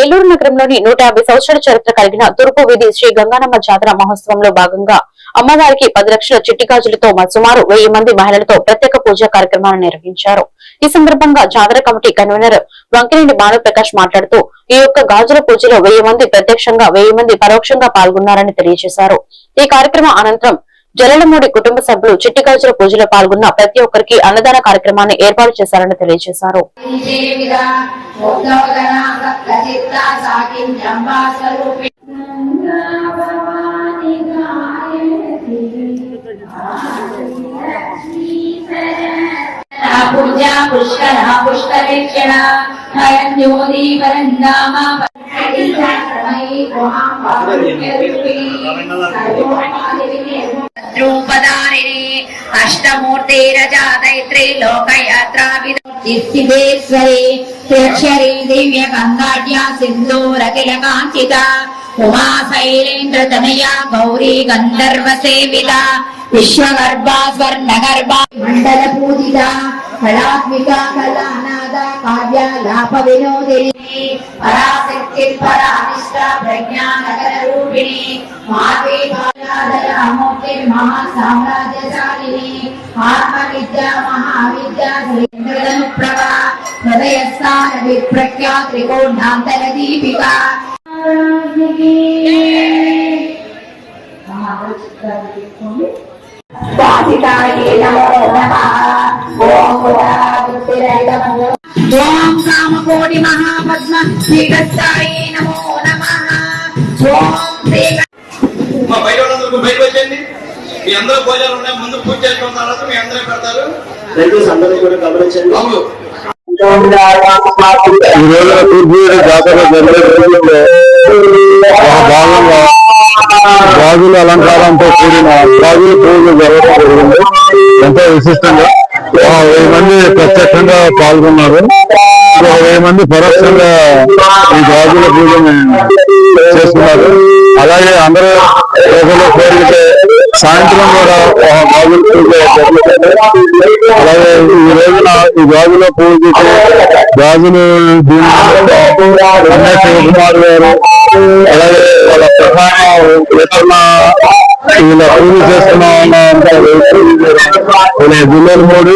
ఏలూరు నగరంలోని నూట యాభై సంవత్సరాల చరిత్ర కలిగిన తూర్పు వీధి శ్రీ గంగానమ్మ జాతర మహోత్సవంలో భాగంగా అమ్మవారికి పది లక్షల చిట్టి గాజులతో సుమారు వెయ్యి మంది మహిళలతో ప్రత్యేక పూజా కార్యక్రమాన్ని నిర్వహించారు. ఈ సందర్భంగా జాతర కమిటీ కన్వీనర్ వంకినేని భానుప్రకాష్ మాట్లాడుతూ ఈ యొక్క గాజుల పూజలో వెయ్యి మంది ప్రత్యక్షంగా వెయ్యి మంది పరోక్షంగా పాల్గొన్నారని తెలియజేశారు. ఈ కార్యక్రమం అనంతరం జలలమూడి కుటుంబ సభ్యులు చిట్టి పూజలో పాల్గొన్న ప్రతి ఒక్కరికి అన్నదాన కార్యక్రమాన్ని ఏర్పాటు చేశారని తెలియజేశారు. జీవిత హయంజ్యోతి పరందామ రూపదారిణి అష్టమూర్తిరజాతైత్రి లోకయాత్రావిదేశ్వరి త్రియక్షరీ దివ్య గంగాఢ్యా సింధూరకిల కాంచిత ఉమా శైలేంద్ర తనయా గౌరీ గంధర్వ సేవిత విశ్వగర్భా స్వర్ణగర్భా మండల పూజిత కళాత్మిక కళానాద కావ్యాలాప వినోదిని పరాశక్తి పరానిష్ట ప్రజ్ఞానగర రూపిణి మాతే కాళాదయామూర్తి మహా సామ్రాజ్యశాలిని ఆత్మ విద్య మహావిద్య ప్రభా హృదయస్థాన విప్రఖ్యా త్రికోణాంతర దీపిక ఓం కామకోటి మహాపద్మ శ్రీగస్తాయే నమో నమః. ఓం మీ అందరూ భోజనాలు ఉన్నాయి ముందు పూజ చేసుకున్న తర్వాత మీ అందరూ పెడతారు. దయచేసి అందరూ కూడా గమనించండి. జాతర జరిగే భాగంగా గాజుల అలంకారంతో కూడిన గాజుల పూజ జరగడం జరిగింది ఎంతో విశిష్టంగా వెయ్యి మంది ప్రత్యక్షంగా పాల్గొన్నారు. ఒక వెయ్యి మంది పరోక్షంగా ఈ గాజుల పూజని చేస్తున్నారు. అలాగే అందరూ ప్రజలు కోరితే సాయంత్రం కూడా ఒక గాజుల పూజ అలాగే ఈ రోజున ఈ గాజుల పూజకి గాజులు అన్నయ్య శివకుమార్ గారు అలాగే వాళ్ళ ప్రధాన ఎత్తున్న వీళ్ళ పూజ చేస్తున్నా ఉన్న జిల్లాల మూడు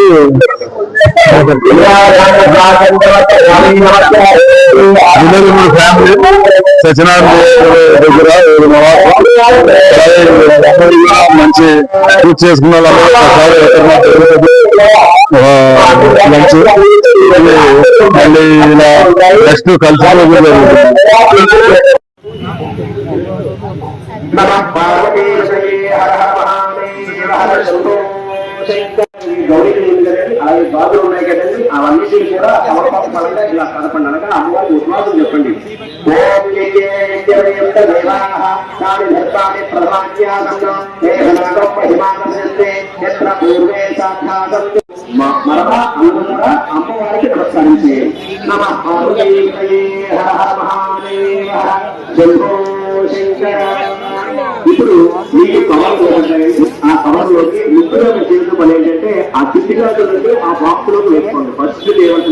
జిల్లాల మూడు ఫ్యామిలీ సత్యనారాయణ దగ్గర మంచి పూజ చేసుకున్న మంచి మళ్ళీ ఇలా నెక్స్ట్ కలిసి జరుగుతుంది నమః గౌరీలు ఉంది కదండి అలాగే బాధలు ఉన్నాయి కదండి అవన్నీ కూడా ఇలా కనపండి అనగా అమ్మవారి ఉద్వాసం చెప్పండి ఓం మరలా అందరూ కూడా అమ్మవారికి నమస్కరించి నమ మహాదేవ ఇప్పుడు మీకు కవర్లు ఉంటాయండి ఆ కవర్లోకి ముఖ్యమైన చేసిన పని ఏంటంటే ఆ చిట్టిగా ఆ బాక్స్లోకి వేసుకోండి. ఫస్ట్ చేయవలసిన